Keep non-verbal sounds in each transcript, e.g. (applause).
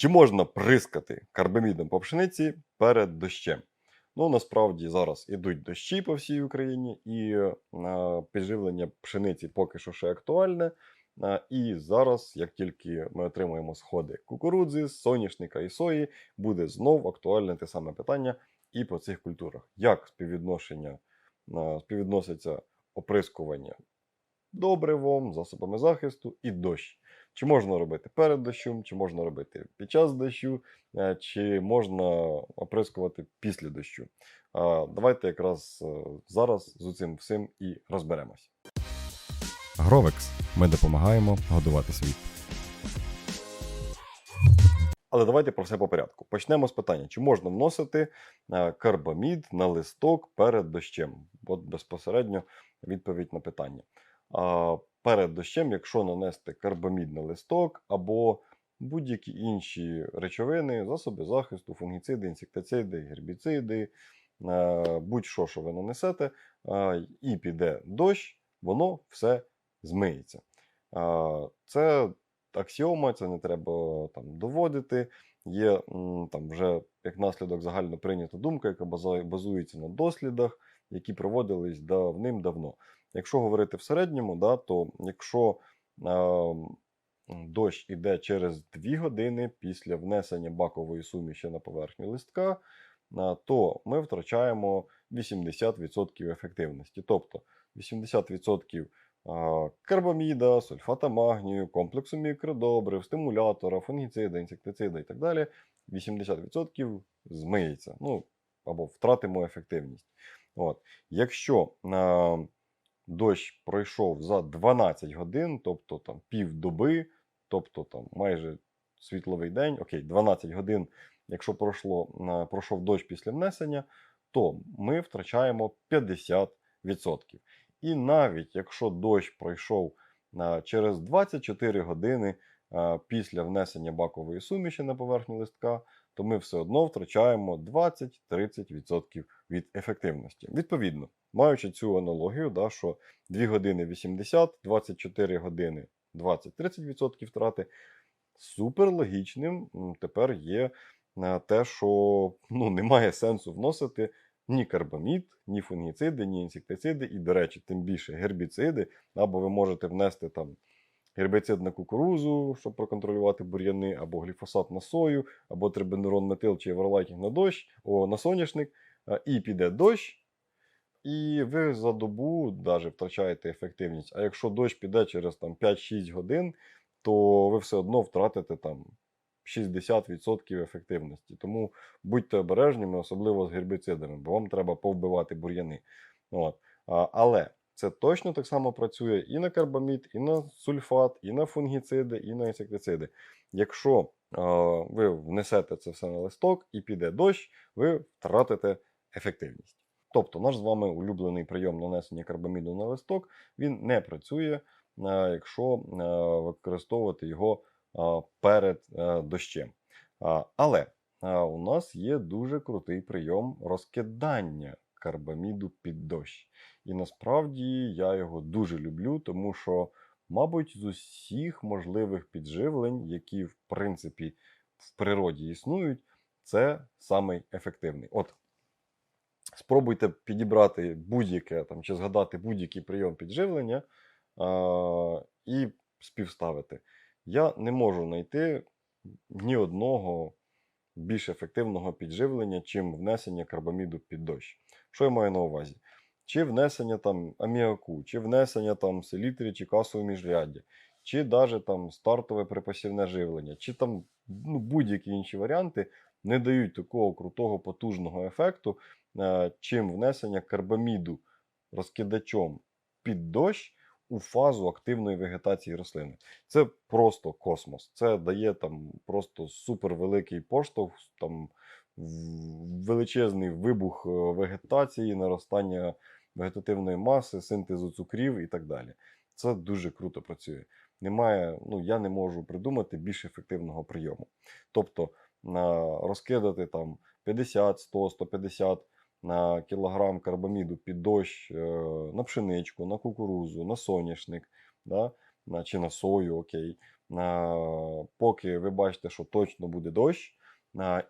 Чи можна прискати карбамідом по пшениці перед дощем? Ну, насправді зараз ідуть дощі по всій Україні, і е, підживлення пшениці поки що ще актуальне. Е, І зараз, як тільки ми отримаємо сходи кукурудзи, соняшника і сої, буде знов актуальне те саме питання і по цих культурах. Як співвідношення е, співвідноситься оприскування добривом, засобами захисту і дощ? Чи можна робити перед дощем, чи можна робити під час дощу, е, чи можна оприскувати після дощу? Давайте якраз е, зараз з цим всім і розберемось. Гровекс. Ми допомагаємо годувати світ. Але давайте про все по порядку. Почнемо з питання: чи можна вносити е, карбамід на листок перед дощем? От безпосередньо відповідь на питання. Перед дощем, якщо нанести карбамід на листок або будь-які інші речовини, засоби захисту, фунгіциди, інсектициди, гербіциди, е, будь-що, що ви нанесете, е, і піде дощ, воно все змиється. Е, Це аксіома, це не треба там доводити. Є там вже як наслідок загально прийнята думка, яка базується на дослідах, які проводились давним-давно. Якщо говорити в середньому, да, то якщо е, дощ іде через 2 години після внесення бакової суміші на поверхню листка, е, то ми втрачаємо 80% ефективності. Тобто 80% а, карбаміда, сульфата магнію, комплексу мікродобрив, стимулятора, фунгіцида, інсектицида і так далі, 80% змиється. Ну, або втратимо ефективність. От. Якщо а, дощ пройшов за 12 годин, тобто там півдоби, тобто там майже світловий день, окей, 12 годин, якщо пройшло, пройшов дощ після внесення, то ми втрачаємо 50%. І навіть якщо дощ пройшов через 24 години після внесення бакової суміші на поверхню листка, то ми все одно втрачаємо 20-30% від ефективності. Відповідно, маючи цю аналогію, да, що 2 години 80, 24 години 20-30% втрати, супер логічним м, тепер є е, те, що ну, немає сенсу вносити ні карбамід, ні фунгіциди, ні інсектициди, і, до речі, тим більше гербіциди, або ви можете внести там гербіцид на кукурузу, щоб проконтролювати бур'яни, або гліфосат на сою, або трибенурон метил чи евролайкінг на дощ, о, на соняшник, і піде дощ. І ви за добу навіть втрачаєте ефективність. А якщо дощ піде через там, 5-6 годин, то ви все одно втратите там 60% ефективності. Тому будьте обережними, особливо з гербіцидами, бо вам треба повбивати бур'яни. От. Але це точно так само працює і на карбамід, і на сульфат, і на фунгіциди, і на інсектициди. Якщо а, ви внесете це все на листок і піде дощ, ви втратите ефективність. Тобто наш з вами улюблений прийом нанесення карбаміду на листок, він не працює, якщо використовувати його перед дощем. Але у нас є дуже крутий прийом розкидання карбаміду під дощ. І насправді я його дуже люблю, тому що, мабуть, з усіх можливих підживлень, які в принципі в природі існують, це самий ефективний. От спробуйте підібрати будь-яке там чи згадати будь-який прийом підживлення а, і співставити. Я не можу знайти ні одного більш ефективного підживлення, чим внесення карбаміду під дощ. Що я маю на увазі? Чи внесення там аміаку, чи внесення там селітри чи касового міжряддя, чи навіть там стартове припасівне живлення, чи там ну, будь-які інші варіанти не дають такого крутого потужного ефекту, е, чим внесення карбаміду розкидачом під дощ у фазу активної вегетації рослини. Це просто космос. Це дає там просто супервеликий поштовх, там величезний вибух е, вегетації, наростання вегетативної маси, синтезу цукрів і так далі. Це дуже круто працює. Немає, ну я не можу придумати більш ефективного прийому. Тобто розкидати там 50, 100, 150 на кілограм карбаміду під дощ е, на пшеничку, на кукурузу, на соняшник, да? чи на сою, окей. поки ви бачите, що точно буде дощ.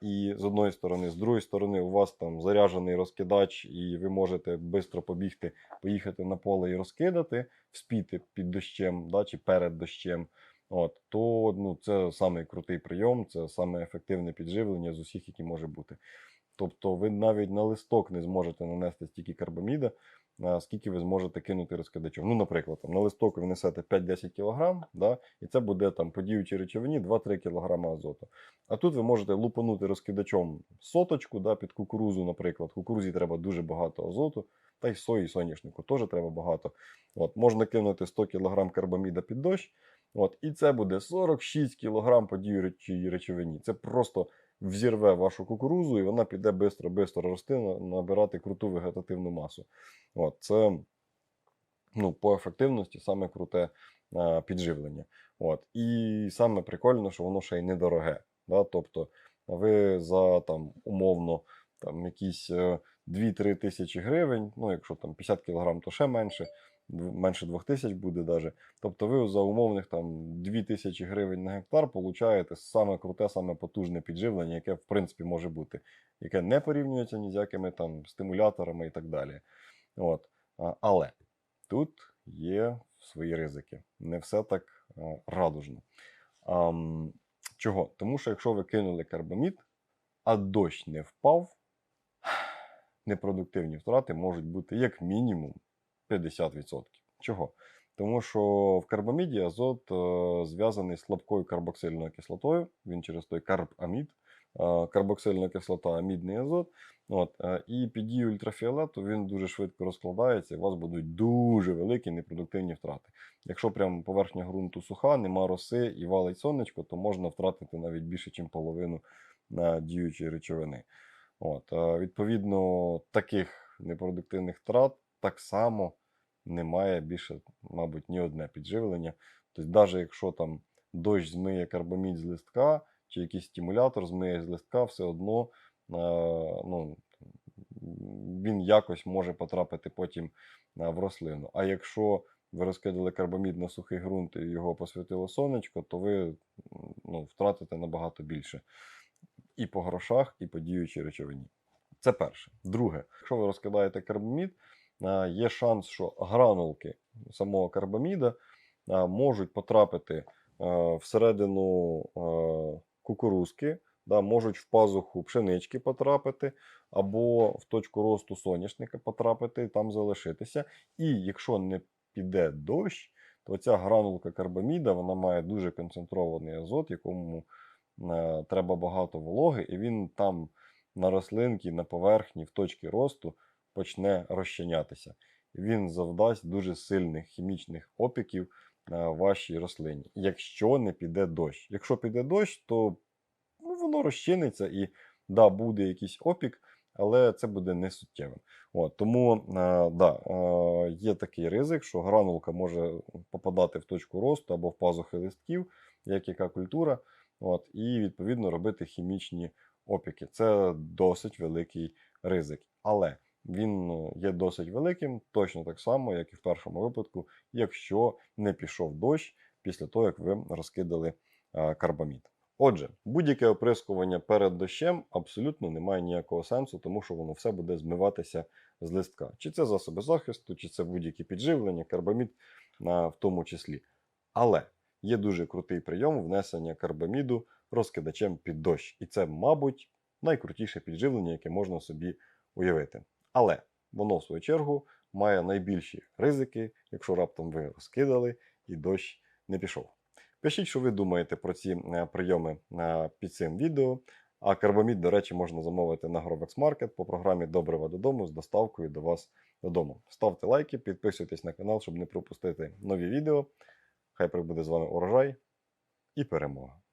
І з одної сторони, з другої сторони, у вас там заряджений розкидач, і ви можете швидко побігти, поїхати на поле і розкидати, вспіти під дощем да, чи перед дощем. От, то ну, це самий крутий прийом, це саме ефективне підживлення з усіх, які може бути. Тобто ви навіть на листок не зможете нанести стільки карбаміда, скільки ви зможете кинути розкидачом. Ну, наприклад, там, на листок ви несете 5-10 кг, да, і це буде там по діючій речовині 2-3 кг азоту. А тут ви можете лупанути розкидачом соточку да, під кукурузу, наприклад. Кукурузі треба дуже багато азоту, та й сої, і соняшнику теж треба багато. От, можна кинути 100 кг карбаміда під дощ, от, і це буде 46 кг по діючій речовині. Це просто взірве вашу кукурузу, і вона піде швидко-швидко рости, набирати круту вегетативну масу. От, це ну, по ефективності саме круте а, підживлення. От. І саме прикольно, що воно ще й недороге. Да? Тобто ви за там, умовно там, якісь е, 2-3 тисячі гривень, ну якщо там 50 кг, то ще менше, менше 2 тисяч буде даже. Тобто ви за умовних там 2 тисячі гривень на гектар получаєте саме круте, саме потужне підживлення, яке в принципі може бути, яке не порівнюється ні з якими там стимуляторами і так далі. От. Але тут є свої ризики. Не все так радужно. Чого? Тому що якщо ви кинули карбамід, а дощ не впав, (sighs) непродуктивні втрати можуть бути як мінімум 50%. Чого? Тому що в карбаміді азот е, зв'язаний з слабкою карбоксильною кислотою, він через той карбамід, е, карбоксильна кислота, амідний азот. От, е, і під дією ультрафіолету він дуже швидко розкладається, і у вас будуть дуже великі непродуктивні втрати. Якщо прям поверхня ґрунту суха, нема роси і валить сонечко, то можна втратити навіть більше, ніж половину на діючої речовини. От, відповідно, таких непродуктивних втрат так само немає більше, мабуть, ні одне підживлення. Тобто, навіть якщо там дощ змиє карбамід з листка, чи якийсь стимулятор змиє з листка, все одно е, ну, він якось може потрапити потім е, в рослину. А якщо ви розкидали карбамід на сухий ґрунт і його посвятило сонечко, то ви ну, втратите набагато більше і по грошах, і по діючій речовині. Це перше. Друге, якщо ви розкидаєте карбамід, є шанс, що гранулки самого карбаміда можуть потрапити всередину кукурузки, можуть в пазуху пшенички потрапити, або в точку росту соняшника потрапити і там залишитися. І якщо не піде дощ, то ця гранулка карбаміда вона має дуже концентрований азот, якому треба багато вологи, і він там на рослинці, на поверхні, в точці росту почне розчинятися. Він завдасть дуже сильних хімічних опіків е, вашій рослині, якщо не піде дощ. Якщо піде дощ, то ну, воно розчиниться і да, буде якийсь опік, але це буде не суттєвим. От, тому е, да, е, є такий ризик, що гранулка може попадати в точку росту або в пазухи листків, як яка культура, от, і відповідно робити хімічні опіки. Це досить великий ризик. Але він е, є досить великим, точно так само, як і в першому випадку, якщо не пішов дощ після того, як ви розкидали е, карбамід. Отже, будь-яке оприскування перед дощем абсолютно не має ніякого сенсу, тому що воно все буде змиватися з листка. Чи це засоби захисту, чи це будь-які підживлення, карбамід в тому числі. Але є дуже крутий прийом внесення карбаміду розкидачем під дощ. І це, мабуть, найкрутіше підживлення, яке можна собі уявити. Але воно, в свою чергу, має найбільші ризики, якщо раптом ви розкидали і дощ не пішов. Пишіть, що ви думаєте про ці е, прийоми е, під цим відео. А карбамід, до речі, можна замовити на Grovex Market по програмі Добрива додому з доставкою до вас додому. Ставте лайки, підписуйтесь на канал, щоб не пропустити нові відео. Хай прибуде з вами урожай і перемога!